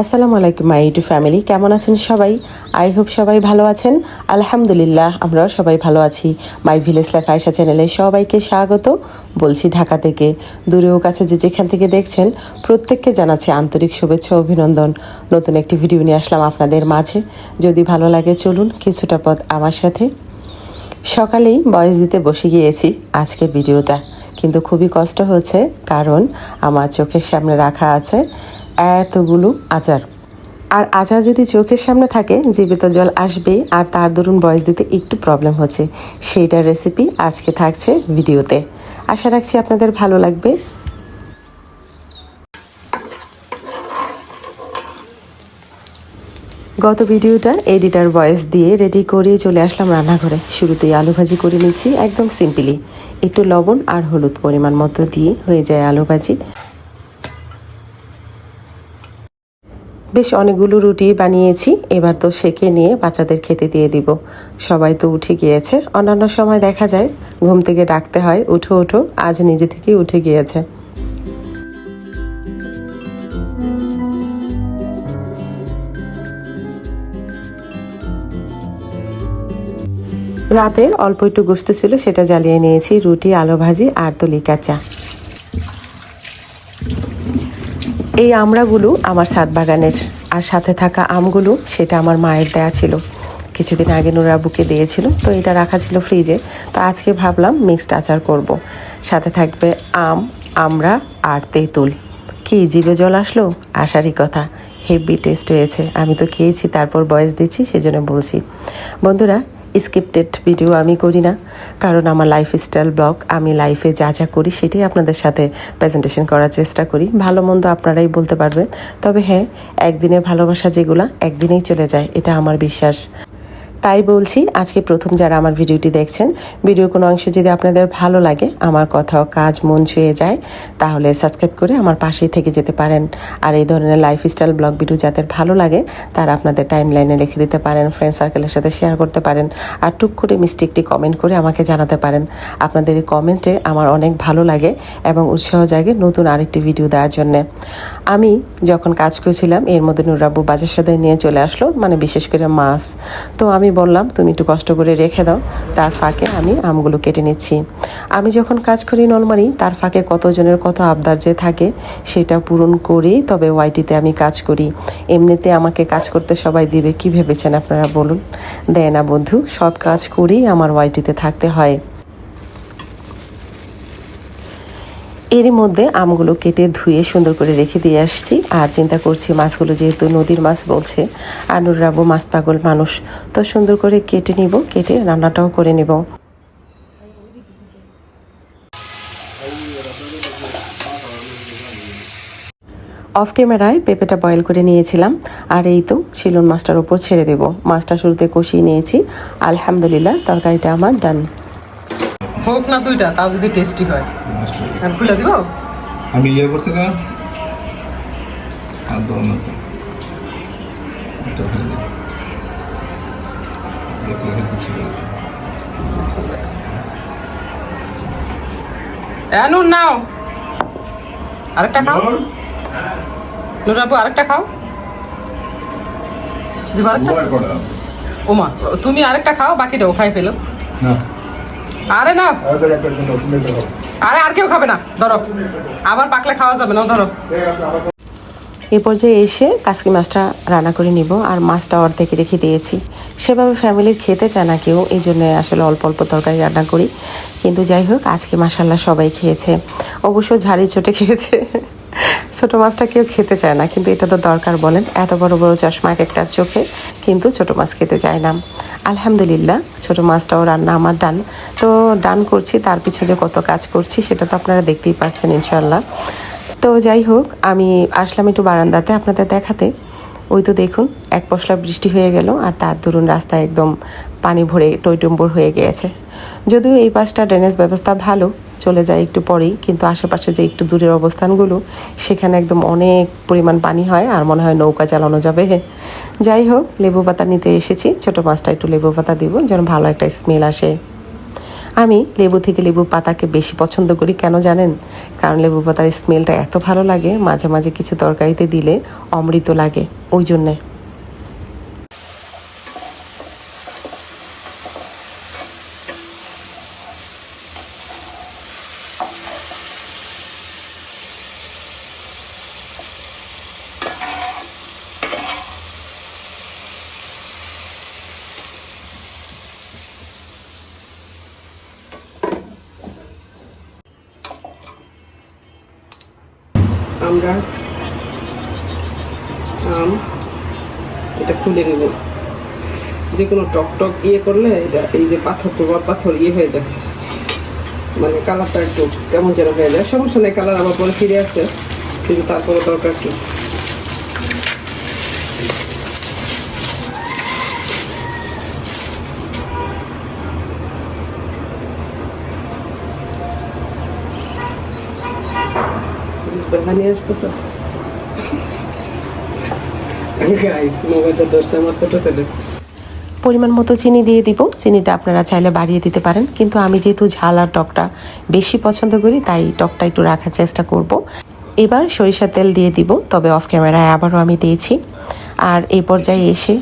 আসসালামু আলাইকুম মাই two family কেমন আছেন সবাই? আই হোপ সবাই ভালো আছেন। আলহামদুলিল্লাহ, আমরাও সবাই ভালো আছি। মাই ভিলেজ লাইফ আয়সা চ্যানেলে সবাইকে স্বাগত। বলছি ঢাকা থেকে দূরেও কাছে যে যেখান থেকে দেখছেন, প্রত্যেককে জানাচ্ছি আন্তরিক শুভেচ্ছা অভিনন্দন। নতুন একটি ভিডিও নিয়ে আসলাম আপনাদের মাঝে। যদি ভালো লাগে, চলুন কিছুটা পথ আমার সাথে। সকালেই বয়স দিতে বসে গিয়েছি আজকের ভিডিওটা কিন্তু খুবই কষ্ট হচ্ছে, কারণ আমার চোখের সামনে রাখা আছে। এতগুলো আচার। আর আচার যদি চোখের সামনে থাকে, জীবিত জল আসবে আর তার দরুন বয়স দিতে একটু প্রবলেম হচ্ছে। সেইটার রেসিপি আজকে থাকছে ভিডিওতে। আশা রাখছি আপনাদের ভালো লাগবে। গত ভিডিওটা এডিটার ভয়েস দিয়ে রেডি করে চলে আসলাম রান্নাঘরে। শুরুতেই আলু ভাজি করে নিচ্ছি একদম সিম্পলি একটু লবণ আর হলুদ পরিমাণ মতো দিয়ে হয়ে যায় আলু ভাজি। বেশ অনেকগুলো রুটি বানিয়েছি, এবার তো সেকে নিয়ে বাচ্চাদের খেতে দিয়ে দিব। সবাই তো উঠে গিয়েছে। অন্যান্য সময় দেখা যায়, ঘুম থেকে ডাকতে হয়, উঠো উঠো, আজ নিজে থেকেই উঠে গিয়েছে। রাতের অল্প একটু গোস্ত ছিল, সেটা জ্বালিয়ে নিয়েছি, রুটি, আলু ভাজি আর তলি কাঁচা এই আমড়াগুলো আমার সাত বাগানের। আর সাথে থাকা আমগুলো, সেটা আমার মায়ের দেয়া ছিল। কিছুদিন আগে নুরাবুকে দিয়েছিল, তো এটা রাখা ছিল ফ্রিজে। তো আজকে ভাবলাম মিক্সড আচার করব। সাথে থাকবে আম, আমড়া আর তেঁতুল। কি জিভে জল আসলো? আসারই কথা। হেভি টেস্ট হয়েছে। আমি তো খেয়েছি, তারপর বয়স দিচ্ছি, সেজন্য বলছি। বন্ধুরা স্ক্রিপ্টেড ভিডিও আমি করি না, কারণ আমার লাইফ স্টাইল ব্লগ আমি লাইফে যা যা করি সেটাই আপনাদের সাথে প্রেজেন্টেশন করার চেষ্টা করি। ভালো মন্দ আপনারাই বলতে পারবেন। তবে হ্যাঁ একদিনের ভালোবাসা যেগুলা, একদিনেই চলে যায়, এটা আমার বিশ্বাস। তাই বলছি, আজকে প্রথম যারা আমার ভিডিওটি দেখছেন, ভিডিওর কোনো অংশ যদি আপনাদের ভালো লাগে, আমার কথাও কাজ মন ছুঁয়ে যায়, তাহলে সাবস্ক্রাইব করে আমার পাশেই থেকে যেতে পারেন। আর এই ধরনের লাইফস্টাইল ব্লগ ভিডিও যাদের ভালো লাগে, তারা আপনাদের টাইম লাইনে রেখে দিতে পারেন ফ্রেন্ড সার্কেলের সাথে শেয়ার করতে পারেন, আর টুক করে মিস্টেকটি কমেন্ট করে আমাকে জানাতে পারেন। আপনাদের এই কমেন্টে আমার অনেক ভালো লাগে এবং উৎসাহ জাগে নতুন আরেকটি ভিডিও দেওয়ার জন্যে। আমি যখন কাজ করছিলাম, এর মধ্যে নুরাব্বু বাজার সাথে নিয়ে চলে আসলো মানে বিশেষ করে মাছ। তো আমি বললাম, তুমি একটু কষ্ট করে রেখে দাও, তার ফাঁকে আমি আমগুলো কেটে নিচ্ছি। আমি যখন কাজ করি নলমারি, তার ফাঁকে কতজনের কত আবদার যে থাকে, সেটা পূরণ করেই তবে ওয়াইটিতে আমি কাজ করি। এমনিতে আমাকে কাজ করতে সবাই দিবে, কি ভেবেছেন আপনারা বলুন? দেয় না বন্ধু, সব কাজ করেই আমার ওয়াইটিতে থাকতে হয়। এরই মধ্যে আমগুলো কেটে ধুয়ে সুন্দর করে রেখে দিয়ে আসছি। আর চিন্তা করছি মাছগুলো যেহেতু নদীর মাছ বলছে আর নুরাবো মাছ পাগল মানুষ। তো সুন্দর করে কেটে নিব, কেটে রান্নাটাও করে নেব। অফ ক্যামেরায় পেঁপেটা বয়েল করে নিয়েছিলাম। আর এই তো শিলন মাছটার ওপর ছেড়ে দেব। মাছটা শুরুতে কষিয়ে নিয়েছি। আলহামদুলিল্লাহ, তরকারিটা আমার ডান হোক না দুইটা তাও যদি টেস্টি হয়। আর খুলে দিব? আমি ইয়ে করছি না। আর দাও না। নুন নাও। আরেকটা খাও। নুন? আপু আরেকটা খাও। দিব আরেকটা? দুবার করা। ওমা তুমি আরেকটা খাও বাকিটাও খাই ফেলো। না, আরে না। আরে আর কেউ খাবে না। ধরো। আবার পাকলে খাওয়া যাবে না ধরো। এই পর্যায়ে এসে কাসকি মাছটা রান্না করে নিব আর মাছটা অর্ধেক রেখে দিয়েছি। সেভাবে ফ্যামিলির খেতে চায় না কেউ এই জন্য আসলে অল্প অল্প তরকারি রান্না করি। কিন্তু যাই হোক আজকে মাসাল্লাহ সবাই খেয়েছে। অবশ্য ঝাড়ি চটে খেয়েছে। ছোট মাছটা কেউ খেতে চায় না কিন্তু এটা তো দরকার বলেন। এত বড় বড় চশমা এক একটা চোখে কিন্তু ছোট মাছ খেতে চায় না। আলহামদুলিল্লাহ, ছোট মাছটাও রান্না আমার ডান। তো ডান করছি, তার পিছনে কত কাজ করছি, সেটা তো আপনারা দেখতেই পাচ্ছেন ইনশাল্লাহ তো যাই হোক, আমি আসলাম একটু বারান্দাতে আপনাদের দেখাতে। ওই তো দেখুন, এক পশলা বৃষ্টি হয়ে গেল আর তার দরুন রাস্তায় একদম পানি ভরে টইটম্বর হয়ে গিয়েছে। যদিও এই পাশটা ড্রেনেজ ব্যবস্থা ভালো, চলে যায় একটু পরেই, কিন্তু আশেপাশে যে একটু দূরের অবস্থানগুলো, সেখানে একদম অনেক পরিমাণ পানি হয় আর মনে হয় নৌকা চালানো যাবে। যাই হোক, লেবু পাতা নিতে এসেছি, ছোটো মাছটা একটু লেবু পাতা দিব, যেন ভালো একটা স্মেল আসে। আমি লেবু থেকে লেবু পাতাকে বেশি পছন্দ করি, কেন জানেন? কারণ লেবু পাতার স্মেলটা এত ভালো লাগে, মাঝে মাঝে কিছু তরকারিতে দিলে অমৃত লাগে, ওই জন্যে। আমরা আম, এটা খুলে নেব। যে কোনো টক টক ইয়ে করলে এটা এই যে পাথর প্রভাব পাথর ইয়ে হয়ে যায়। মানে কালারটা একটু কেমন যেন হয়ে যায়। সমস্যা নেই কালার আবার পরে ফিরে আসে কিন্তু তারপরে দরকার কি? আসতেছে পরিমাণ মতো চিনি দিয়ে দিব। চিনিটা আপনারা চাইলে বাড়িয়ে দিতে পারেন, কিন্তু আমি যেহেতু ঝাল আর টকটা বেশি পছন্দ করি, তাই টকটা একটু রাখার চেষ্টা করব। এবার সরিষার তেল দিয়ে দিব, তবে অফ ক্যামেরায় আবারও আমি দিয়েছি। আর এই পর্যায়ে এসে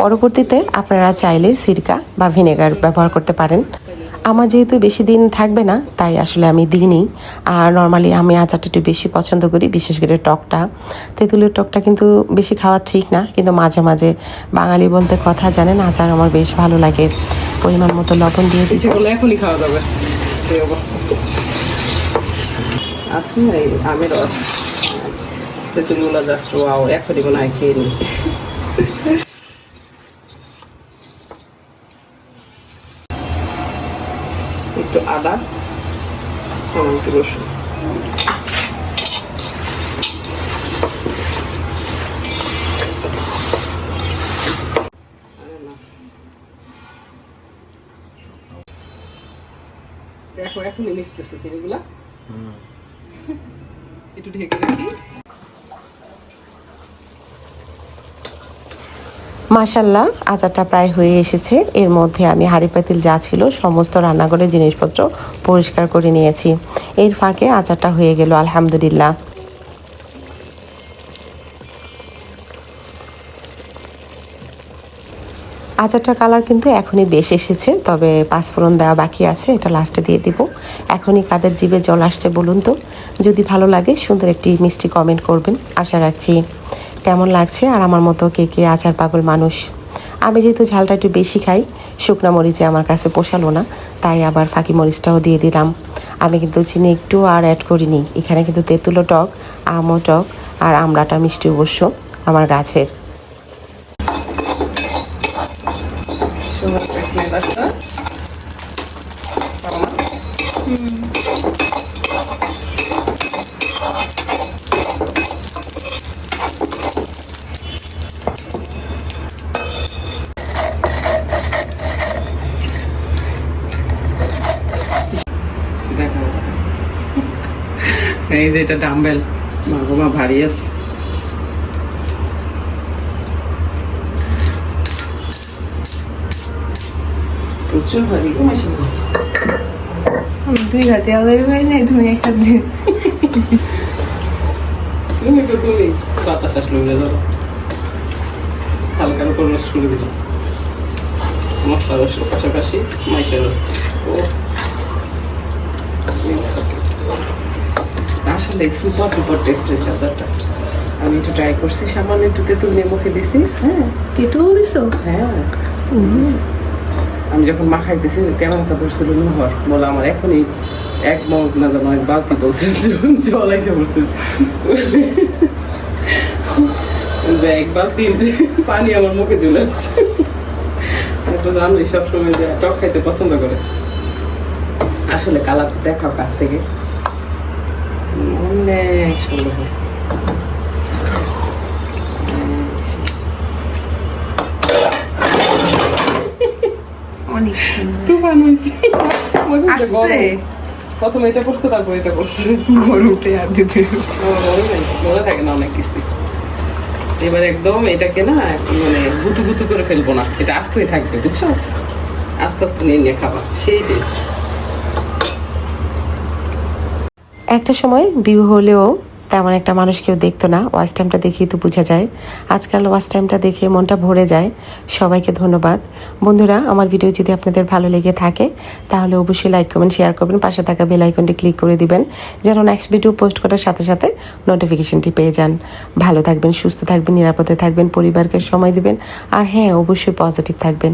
পরবর্তীতে আপনারা চাইলে সিরকা বা ভিনেগার ব্যবহার করতে পারেন। আমার যেহেতু বেশি দিন থাকবে না, তাই আসলে আমি দিইনি। আর নর্মালি আমি আচারটা একটু বেশি পছন্দ করি, বিশেষ করে টকটা। তেঁতুলের টকটা কিন্তু বেশি খাওয়া ঠিক না, কিন্তু মাঝে মাঝে বাঙালি বলতে কথা জানেন, আচার আমার বেশ ভালো লাগে। পরিমাণ মতো লবণ দিয়ে দিচ্ছি এখনই খাওয়া যাবে। অবস্থা। আছে আমের রস। তেঁতুলগুলো জাস্ট ওয়াও এখনই মনে হয় খেয়ে নিই। একটু আদা সামান্য একটু রসুন। দেখো এখনই মিশতেছে চিনিগুলা। একটু ঢেকে রাখি। মাশাল্লাহ আচারটা প্রায় হয়ে এসেছে। এর মধ্যে আমি হাঁড়ি পাতিল যা ছিল সমস্ত রান্নাঘরের জিনিসপত্র পরিষ্কার করে নিয়েছি। এর ফাঁকে আচারটা হয়ে গেল, আলহামদুলিল্লাহ। আচারটার কালার কিন্তু এখনই বেশ এসেছে, তবে পাঁচফোড়ন দেওয়া বাকি আছে, এটা লাস্টে দিয়ে দিব। এখনই কাদের জিভে জল আসছে বলুন তো। যদি ভালো লাগে সুন্দর একটি মিষ্টি কমেন্ট করবেন। আশা রাখছি। কেমন লাগছে আর আমার মতো কে কে আচার পাগল মানুষ? আমি যেহেতু ঝালটা একটু বেশি খাই শুকনা মরিচে আমার কাছে পোষালো না তাই আবার ফাঁকি মরিচটাও দিয়ে দিলাম। আমি কিন্তু চিনি একটু আর অ্যাড করিনি। এখানে কিন্তু তেঁতুলো টক আমও টক আর আমড়াটা মিষ্টি অবশ্য আমার গাছের করে ফ্লেভারটা দেখো এই যে এটা ডাম্বেল মা গো মা ভারী আছে প্রচুর ভারী। গো মাসি আমি দুই হাতে আলাদা হয়ে নাই তুমি এক হাত দিয়ে তুমি তো তুমি বাতাস আসলো উড়ে ধরো হালকার উপর রোস্ট করে দিলাম। মশলা রোস্টের পাশাপাশি রোস্ট ও। আসলে সুপার ডুপার টেস্ট হয়েছে আচারটা। আমি একটু ট্রাই করছি সামান্য একটু তেঁতুল নিয়ে মুখে দিছি। হ্যাঁ। তেঁতুল দিছো? হ্যাঁ। আমি যখন মাখাইতেছি ক্যামেরাটা ধরছিল নহর বলে আমার এখনই এক মগ না জানো এক বালতি বলছে জল এসে পড়ছে। যে এক বালতি পানি আমার মুখে চলে আসছে। তো জানোই সবসময় যে টক খাইতে পছন্দ করে। আসলে কালার দেখাও কাছ থেকে। অনেক সুন্দর হয়েছে অনেক তুফান হয়েছে আস্তে প্রথমে এটা করছে তারপর এটা করছে গরুতে আর দিতে মনে থাকে না অনেক কিছু এবার একদম এটাকে না মানে গুতু গুতু করে ফেলব না এটা আস্তই থাকবে বুঝছ আস্তে আস্তে নিয়ে নিয়ে খাবা সেই টেস্ট একটা সময় বিয়ে হলেও তেমন একটা মানুষ কেউ দেখতো না। ওয়াচ টাইমটা দেখেই তো বোঝা যায়। আজকাল ওয়াচ টাইমটা দেখে মনটা ভরে যায়। সবাইকে ধন্যবাদ। বন্ধুরা, আমার ভিডিও যদি আপনাদের ভালো লেগে থাকে, তাহলে অবশ্যই লাইক করবেন শেয়ার করবেন। পাশে থাকা বেল আইকনটি ক্লিক করে দিবেন, যেন নেক্সট ভিডিও পোস্ট করার সাথে সাথে নোটিফিকেশনটি পেয়ে যান। ভালো থাকবেন, সুস্থ থাকবেন, নিরাপদে থাকবেন, পরিবারকে সময় দিবেন, আর হ্যাঁ অবশ্যই পজিটিভ থাকবেন।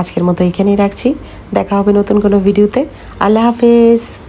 আজকের মতো এখানেই রাখছি। দেখা হবে নতুন কোনো ভিডিওতে আল্লাহ হাফেজ।